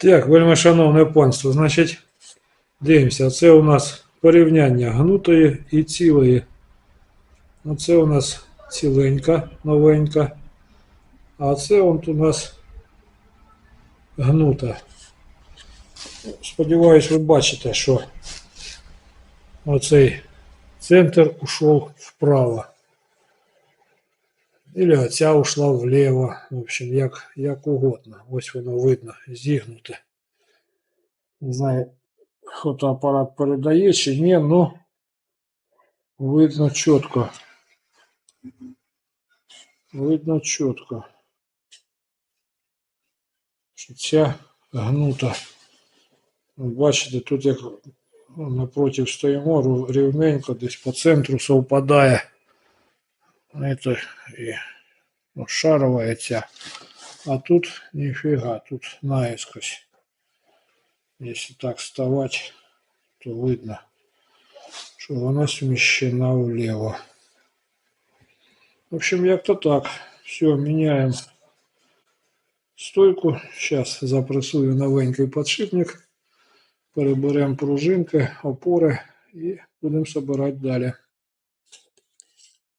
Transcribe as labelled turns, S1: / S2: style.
S1: Так, вельми шановне панство, значить, дивимося, це у нас порівняння гнутої і цілої. Оце у нас ціленька, новенька. А це от у нас гнута. Сподіваюсь, ви бачите, що оцей центр ушов вправо. Или оця ушла вліво. В общем, як, як угодно. Ось воно видно, зігнуте. Не знаю, фотоапарат передає чи ні, но видно чітко. Видно чітко. Що ця гнута. Бачите, тут як ну, напротив стоїмо, рівненько, десь по центру совпадає. Это і ну, шарова ця. А тут нифига, тут наискось. Если так вставать, то видно, що вона сміщена вліво. В общем, як-то так. Все, міняємо стойку. Зараз запресую новенький подшипник. Переберемо пружинки, опори і будемо збирати далі.